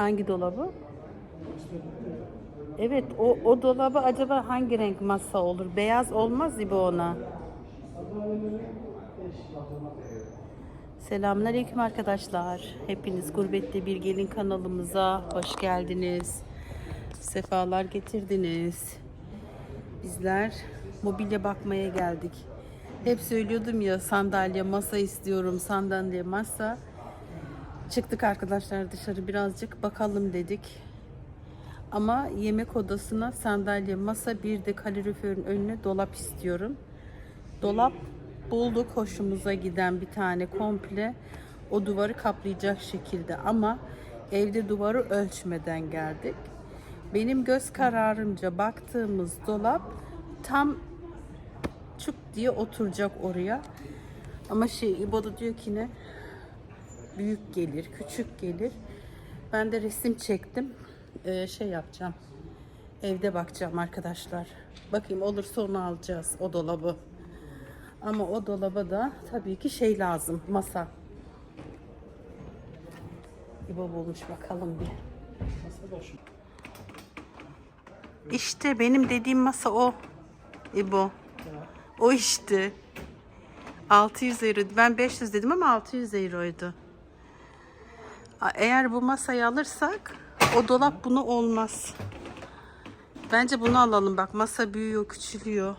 Hangi dolabı? Evet o, o dolabı acaba hangi renk masa olur? Beyaz olmaz gibi ona. Selamünaleyküm arkadaşlar. Hepiniz Gurbette Bir Gelin kanalımıza hoş geldiniz. Sefalar getirdiniz. Bizler mobilya bakmaya geldik. Hep söylüyordum ya sandalye, masa istiyorum, sandalye, masa. Çıktık arkadaşlar dışarı birazcık bakalım dedik. Ama yemek odasına sandalye, masa bir de kaloriferin önüne dolap istiyorum. Dolap bulduk hoşumuza giden bir tane komple o duvarı kaplayacak şekilde ama evde duvarı ölçmeden geldik. Benim göz kararımca baktığımız dolap tam çuk diye oturacak oraya. Ama şey İbo da diyor ki ne büyük gelir, küçük gelir. Ben de resim çektim. Ee, şey yapacağım. Evde bakacağım arkadaşlar. Bakayım olursa onu alacağız o dolabı. Ama o dolaba da tabii ki şey lazım. Masa. İbo bulmuş bakalım bir. İşte benim dediğim masa o. İbo. O işte. 600 euro. Ben 500 dedim ama 600 euroydu. Eğer bu masayı alırsak o dolap bunu olmaz. Bence bunu alalım. Bak masa büyüyor, küçülüyor.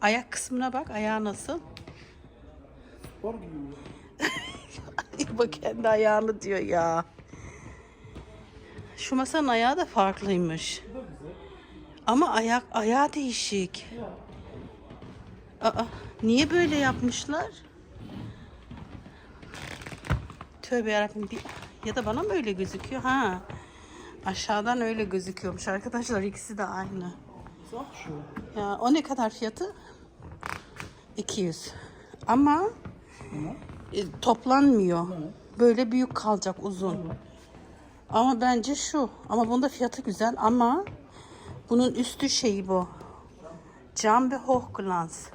Ayak kısmına bak. Ayağı nasıl? Spor gibi bak kendi ayağını diyor ya. Şu masanın ayağı da farklıymış. Ama ayak ayağı değişik. Aa, niye böyle yapmışlar? Tövbe yarabbim. Bir, ya da bana mı öyle gözüküyor? Ha. Aşağıdan öyle gözüküyormuş arkadaşlar. ikisi de aynı. Güzel şu. Ya o ne kadar fiyatı? 200. Ama e, toplanmıyor. Böyle büyük kalacak uzun. Ama bence şu. Ama bunda fiyatı güzel ama bunun üstü şeyi bu. Cam ve hochglanz.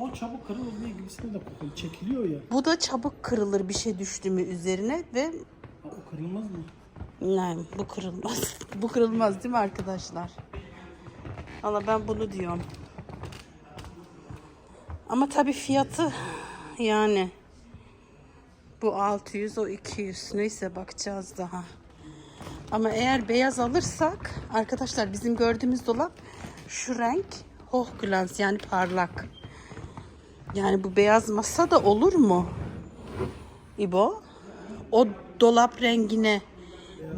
O çabuk kırılır diye gibisine de kokuyor. Çekiliyor ya. Bu da çabuk kırılır bir şey düştü mü üzerine ve Ha, O kırılmaz mı? yani bu kırılmaz. bu kırılmaz değil mi arkadaşlar? Valla ben bunu diyorum. Ama tabii fiyatı yani bu 600 o 200 neyse bakacağız daha. Ama eğer beyaz alırsak arkadaşlar bizim gördüğümüz dolap şu renk hochglanz yani parlak. Yani bu beyaz masa da olur mu? İbo? O dolap rengine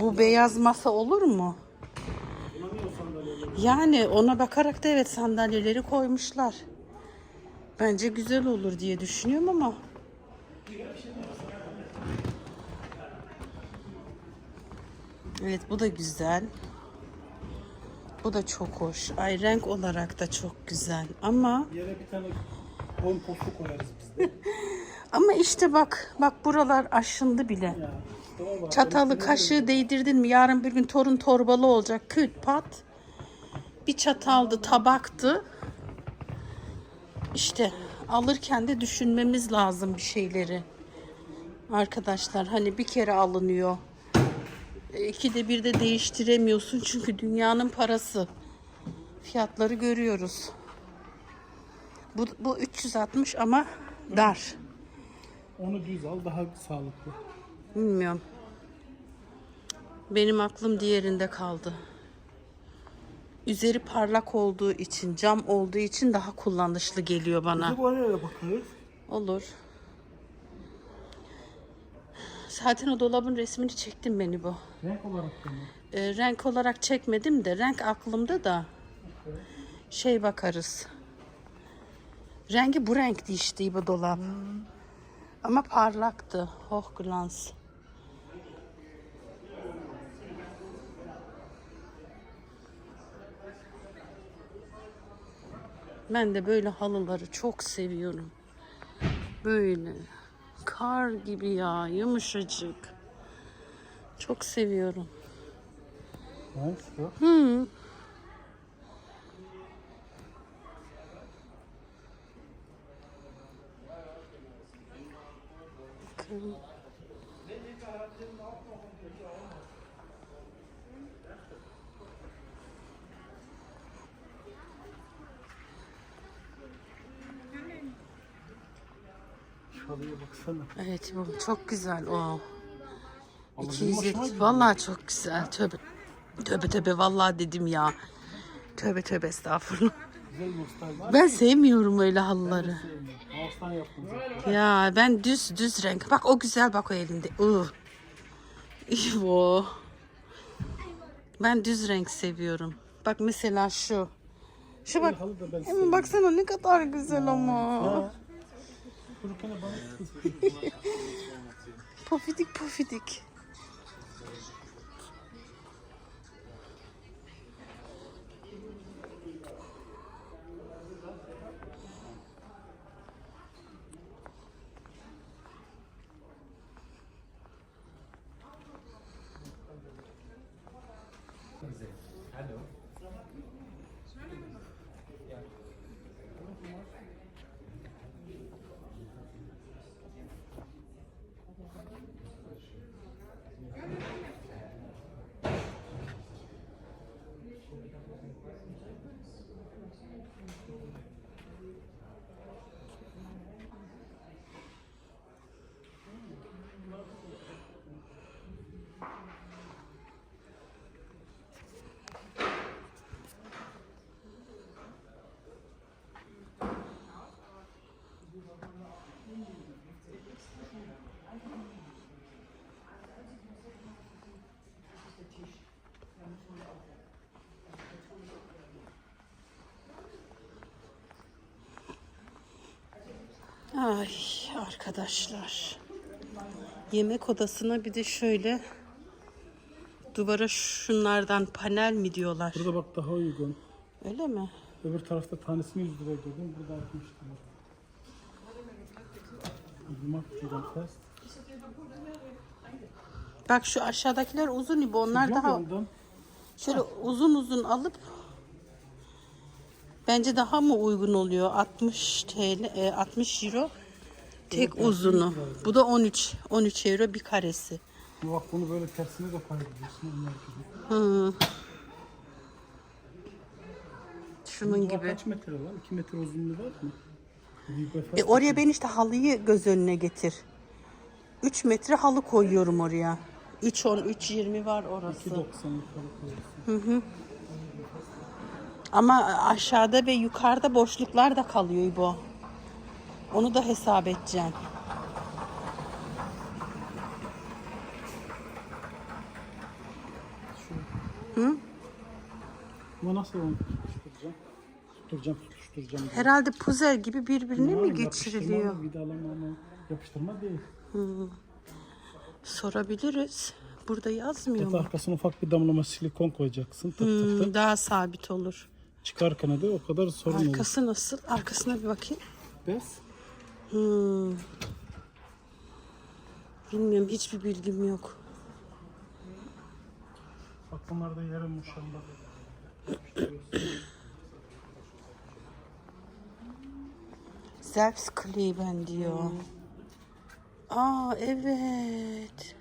bu beyaz masa olur mu? Yani ona bakarak da evet sandalyeleri koymuşlar. Bence güzel olur diye düşünüyorum ama. Evet bu da güzel. Bu da çok hoş. Ay renk olarak da çok güzel. Ama boyun postu koyarız biz de. ama işte bak bak buralar aşındı bile. Ya. Çatalı kaşığı değdirdin mi yarın bir gün torun torbalı olacak. Küt pat. Bir çataldı tabaktı. İşte alırken de düşünmemiz lazım bir şeyleri. Arkadaşlar hani bir kere alınıyor. E, İkide bir de değiştiremiyorsun çünkü dünyanın parası. Fiyatları görüyoruz. Bu, bu 360 ama dar. Onu düz al daha sağlıklı. Bilmiyorum. Benim aklım diğerinde kaldı. Üzeri parlak olduğu için, cam olduğu için daha kullanışlı geliyor bana. Bu araya bakarız. Olur. Zaten o dolabın resmini çektim beni bu. Renk olarak mı? Ee, renk olarak çekmedim de renk aklımda da şey bakarız. Rengi bu renkti işte bu dolap. Ama parlaktı. Hochglanz. Ben de böyle halıları çok seviyorum. Böyle kar gibi ya yumuşacık. Çok seviyorum. Renk şu. Halıya baksana. Evet bu çok güzel o. Ama benim 270. hoşuma gidiyor. Vallahi çok güzel. Tövbe. Tövbe tövbe vallahi dedim ya. Tövbe tövbe estağfurullah. Güzel nostalji. Ben sevmiyorum öyle halıları. Mouse'dan yaptım zaten. Ya ben düz düz renk. Bak o güzel bak o elinde. Uh. İvo. Ben düz renk seviyorum. Bak mesela şu. Şu bak. Halı da ben baksana ne kadar güzel ama. Bana Pofidik pofidik. Ay arkadaşlar. Yemek odasına bir de şöyle duvara şunlardan panel mi diyorlar? Burada bak daha uygun. Öyle mi? Öbür tarafta tanesini 100 lira dedim. Burada 60 lira. Bak şu aşağıdakiler uzun ibi onlar daha şöyle uzun uzun alıp bence daha mı uygun oluyor? 60 TL, e, 60 euro tek uzunu. Bu da 13 13 euro bir karesi. Bak bunu böyle tersine de gibi. Hı. Şunun gibi. Kaç metre var? 2 metre uzunluğu var mı? E oraya ben işte halıyı göz önüne getir. 3 metre halı koyuyorum oraya. 3.10, 3.20 var orası. 2.90 yukarı koyuyorsun. Ama aşağıda ve yukarıda boşluklar da kalıyor bu. Onu da hesap edeceksin. Ama nasıl onu tutuşturacağım? Tutturacağım, tutuşturacağım. Herhalde puzer gibi birbirine mi geçiriliyor? Vidalama mı? Yapıştırma değil. Sorabiliriz. Burada yazmıyor Evet, mu? arkasına ufak bir damlama silikon koyacaksın. Tık tık tık. Hmm, daha sabit olur. Çıkarken de o kadar sorun olur. Arkası nasıl? Arkasına bir bakayım. Bez. Hmm. Bilmiyorum hiçbir bilgim yok. Bak bunlar da yarım muşamba. Selbstkleben diyor. Aa evet.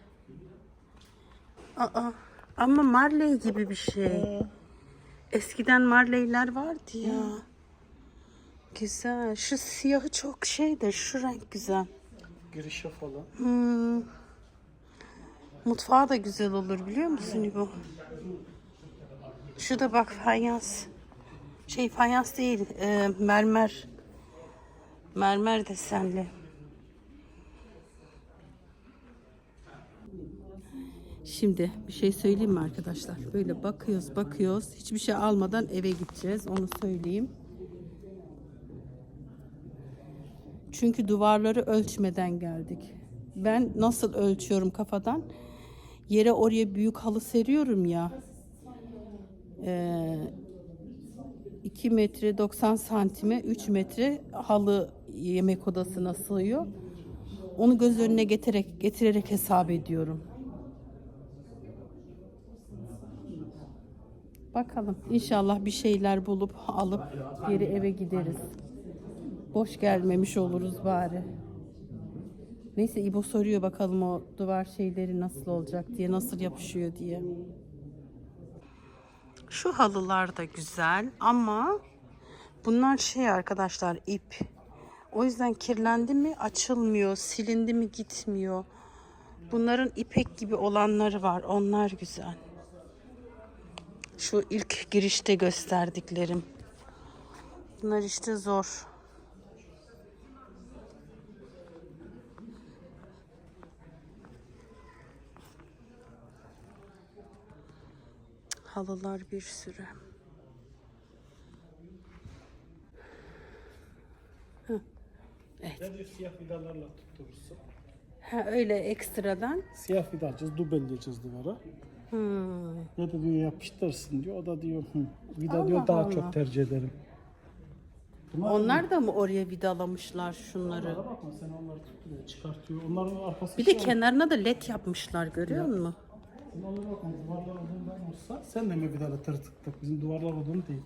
Aa ama Marley gibi bir şey. Eskiden Marley'ler vardı ya. Güzel. Şu siyahı çok şey de şu renk güzel. Girişe falan. Hmm. Mutfağı da güzel olur biliyor musun İbo? Şu da bak fayans. Şey fayans değil, e, mermer. Mermer desenli. Şimdi bir şey söyleyeyim mi arkadaşlar? Böyle bakıyoruz bakıyoruz. Hiçbir şey almadan eve gideceğiz. Onu söyleyeyim. Çünkü duvarları ölçmeden geldik. Ben nasıl ölçüyorum kafadan? Yere oraya büyük halı seriyorum ya. Ee, 2 metre 90 santime 3 metre halı yemek odasına sığıyor. Onu göz önüne getirerek, getirerek hesap ediyorum. Bakalım inşallah bir şeyler bulup alıp geri eve gideriz. Boş gelmemiş oluruz bari. Neyse İbo soruyor bakalım o duvar şeyleri nasıl olacak diye, nasıl yapışıyor diye. Şu halılar da güzel ama bunlar şey arkadaşlar ip. O yüzden kirlendi mi açılmıyor, silindi mi gitmiyor. Bunların ipek gibi olanları var. Onlar güzel. Şu ilk girişte gösterdiklerim. Bunlar işte zor. Halılar bir sürü. Diyor siyah vidalarla tutturursun. Ha öyle ekstradan. Siyah vida alacağız, dubelleyeceğiz duvara. Hmm. Ya da diyor yapıştırsın diyor. O da diyor hı, vida Allah diyor daha Allah. çok tercih ederim. Bunlar Onlar da mı oraya vidalamışlar şunları? Onlara bakma sen onları tutturuyor, çıkartıyor. Onların arkası Bir de şey kenarına da led yapmışlar görüyor musun? Sen onlara bakma duvarlar odundan olsa sen de mi vidalı tırtıktık? Bizim duvarlar odun değil.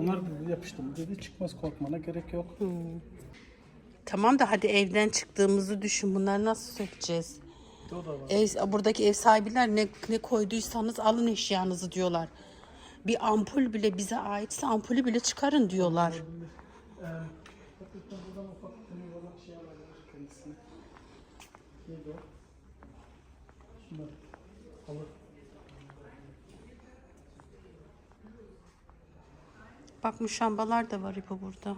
Onlar dedi yapıştım dedi çıkmaz korkmana gerek yok. Tamam da hadi evden çıktığımızı düşün. Bunları nasıl sökeceğiz? Ev, buradaki ev sahibiler ne, ne koyduysanız alın eşyanızı diyorlar. Bir ampul bile bize aitse ampulü bile çıkarın diyorlar. Bak muşambalar da var İpo burada.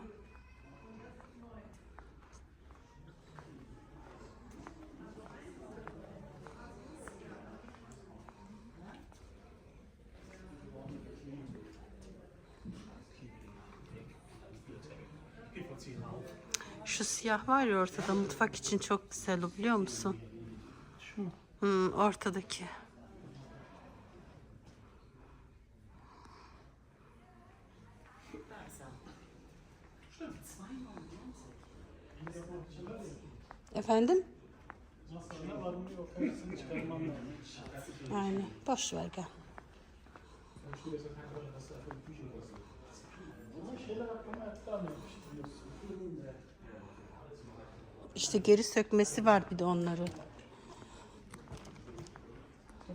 Şu siyah var ya ortada mutfak için çok güzel o biliyor musun? Şu mu? Hmm, ortadaki. Efendim? Aynen. Boş ver gel. Şeyler aklıma biliyorsun. İşte geri sökmesi var bir de onları.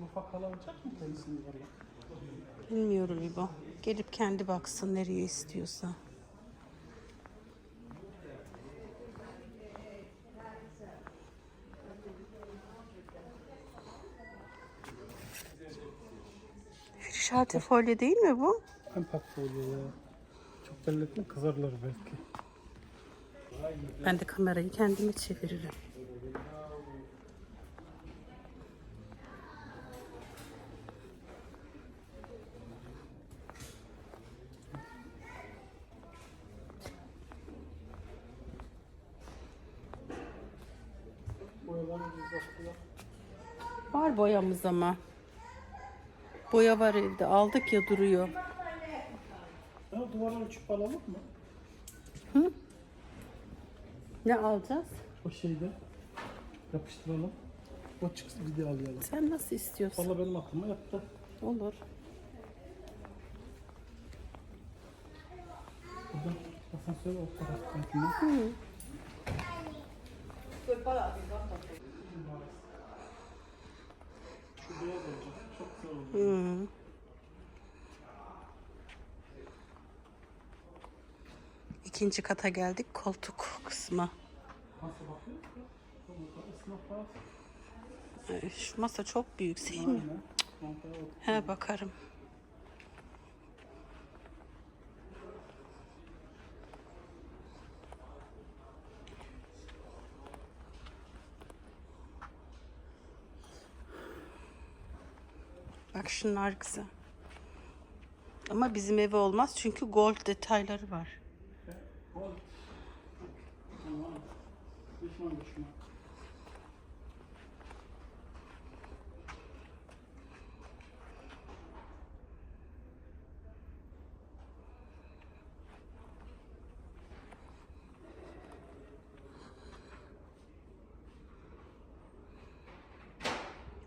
Ufak valla? Bilmiyorum İbo. Gelip kendi baksın nereye istiyorsa. Frişaltı folyo değil mi bu? Empak folyo ya. Çok belli etme kızarlar belki. Ben de kamerayı kendime çeviririm. Var boyamız ama. Boya var evde. Aldık ya duruyor. Ha, duvarları alalım mı? Ne alacağız? O şeyde yapıştıralım. O çıksın video alayalım. Sen nasıl istiyorsun? Valla benim aklıma yattı. Olur. Buradan asansör o taraftan. Şu beyaz olacak. Çok güzel oldu. Hı. İkinci kata geldik koltuk kısmı. Ay, Şu masa çok büyük sevmiyorum. He bakarım. Bak şunlar güzel. Ama bizim eve olmaz çünkü gold detayları var. Gol. Tamam. Düşman düşman.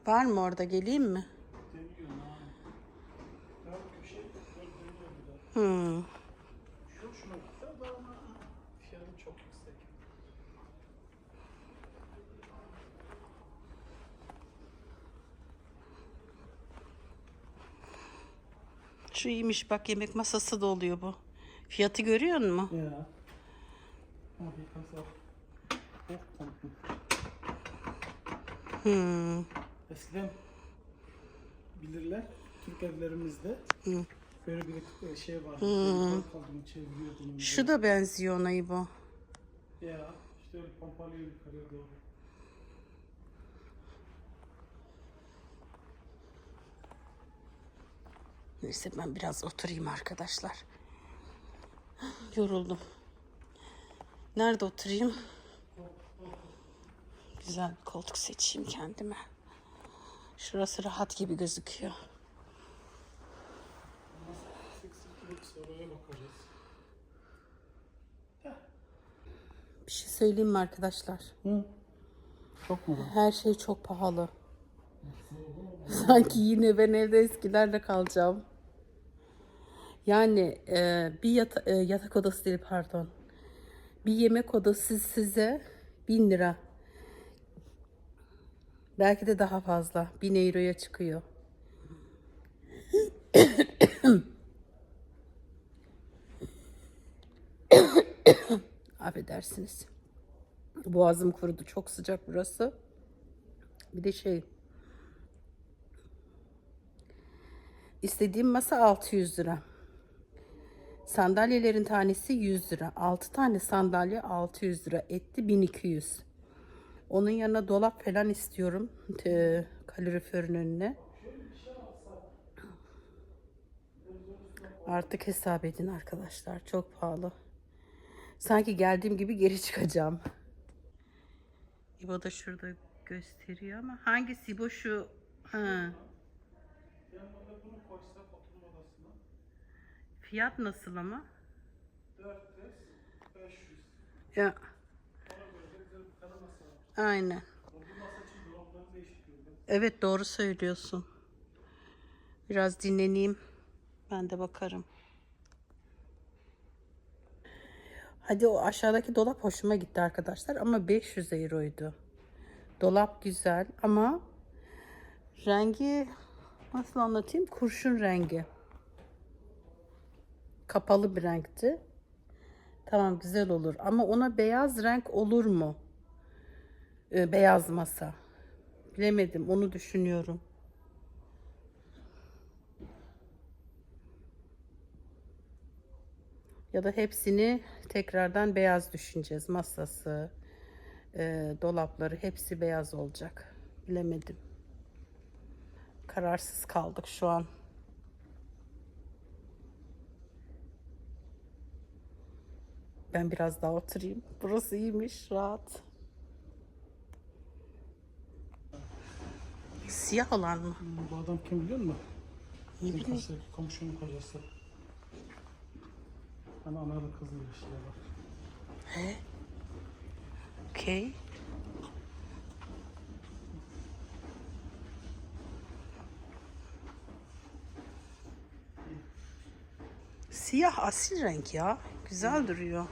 Var mı orada geleyim mi? Deniyor ha. Ya köşe dört dönüyor bir daha. Hmm. Şu hoşuma gitti o da ama fiyatı çok yüksek. Şu iyiymiş bak yemek masası da oluyor bu. Fiyatı görüyor musun? Ja. Oh, hier kannst du auch hochpumpen. Hmm. Eskiden bilirler Türk evlerimizde böyle bir e, şey vardı. Hmm. Şu da benziyor ona bu. Ya işte öyle pompalıyor yukarıya doğru. Neyse ben biraz oturayım arkadaşlar. Yoruldum. Nerede oturayım? Güzel bir koltuk seçeyim kendime. Şurası rahat gibi gözüküyor. Bir şey söyleyeyim mi arkadaşlar? Hı. Çok mu? Her şey çok pahalı. Sanki yine ben evde eskilerle kalacağım. Yani e, bir yata- e, yatak odası değil pardon. Bir yemek odası size 1000 lira. Belki de daha fazla. 1000 euroya çıkıyor. Affedersiniz. Boğazım kurudu. Çok sıcak burası. Bir de şey. İstediğim masa 600 lira. Sandalyelerin tanesi 100 lira. 6 tane sandalye 600 lira. Etti 1200. Onun yanına dolap falan istiyorum. Te- kaloriferin önüne. Artık hesap edin arkadaşlar. Çok pahalı. Sanki geldiğim gibi geri çıkacağım. İbo da şurada gösteriyor ama hangisi İbo şu? Ha. Yanına bunu koysak oturma odasına. Fiyat nasıl ama? 400, 500. Ya aynen. Evet doğru söylüyorsun. Biraz dinleneyim. Ben de bakarım. Hadi o aşağıdaki dolap hoşuma gitti arkadaşlar ama 500 euroydu. Dolap güzel ama rengi nasıl anlatayım? Kurşun rengi. Kapalı bir renkti. Tamam güzel olur ama ona beyaz renk olur mu? Ee, beyaz masa. Bilemedim onu düşünüyorum. Ya da hepsini tekrardan beyaz düşüneceğiz. Masası, e, dolapları hepsi beyaz olacak. Bilemedim. Kararsız kaldık şu an. Ben biraz daha oturayım. Burası iyiymiş, rahat. Siyah olan mı? Hmm, Bu adam kim biliyor musun? Ne Bizim bileyim. karşıdaki komşunun kocası. Hani analı kızlı bir şey var. Okey. Siyah asil renk ya. Güzel duruyor.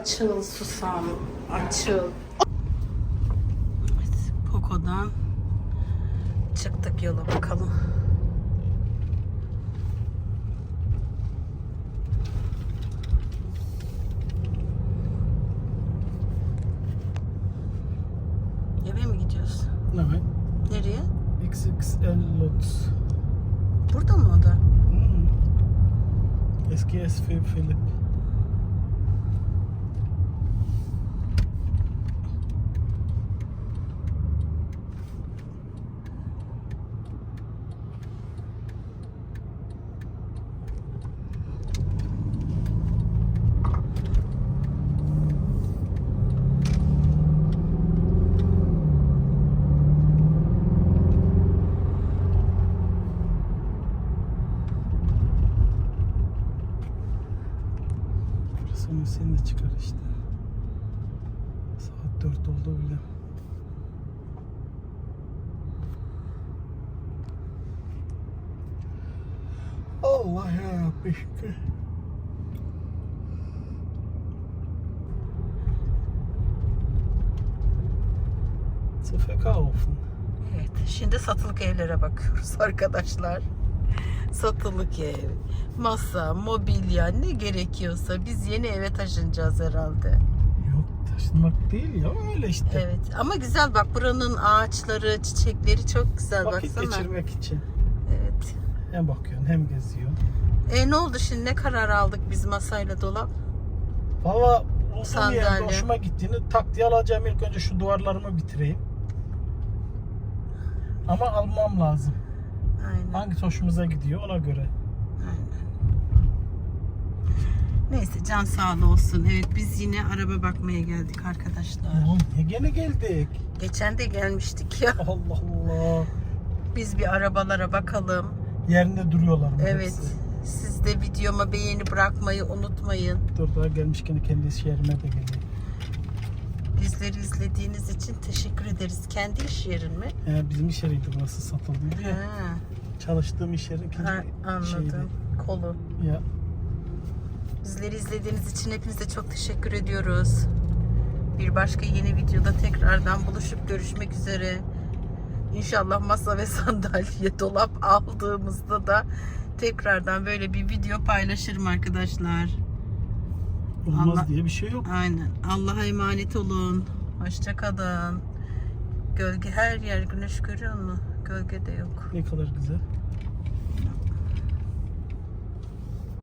Açıl susam, açıl. Evet, Poco'dan çıktık yola bakalım. Eve mi gidiyoruz? Evet. Nereye? XXL Lot. Burada mı o da? Hmm. Eski SV Philip. Sonra seni de çıkar işte. Saat 4 oldu bile. Allah ya Rabbi şükür. Zu. Evet, şimdi satılık evlere bakıyoruz arkadaşlar. Satılık ev, masa, mobilya ne gerekiyorsa biz yeni eve taşınacağız herhalde. Yok taşınmak değil ya öyle işte. Evet ama güzel bak buranın ağaçları, çiçekleri çok güzel Vakit baksana. geçirmek için. Evet. Hem bakıyorsun hem geziyorsun. E ne oldu şimdi ne karar aldık biz masayla dolap? Valla uzun Sandalye. yerde hoşuma gittiğini tak diye alacağım ilk önce şu duvarlarımı bitireyim. Ama almam lazım. Aynen. Hangisi hoşumuza gidiyor ona göre. Aynen. Neyse can sağlığı olsun. Evet biz yine araba bakmaya geldik arkadaşlar. Ne gene geldik. Geçen de gelmiştik ya. Allah Allah. Biz bir arabalara bakalım. Yerinde duruyorlar mı Evet. hepsi? Siz de videoma beğeni bırakmayı unutmayın. Dur daha gelmişken kendi yerime de geleyim. Bizleri izlediğiniz için teşekkür ederiz. Kendi iş yerin mi? Yani bizim iş yeriydi burası satıldıydı ya. Ha, Çalıştığım iş yeri ikinci ha, anladım. şeydi. Kolu. Ya Bizleri izlediğiniz için hepinize çok teşekkür ediyoruz. Bir başka yeni videoda tekrardan buluşup görüşmek üzere. İnşallah masa ve sandalye dolap aldığımızda da tekrardan böyle bir video paylaşırım arkadaşlar. Olmaz Allah- diye bir şey yok. Aynen. Allah'a emanet olun. Hoşça kalın. Gölge her yer güneş görüyor musun? Gölge de yok. Ne kadar güzel.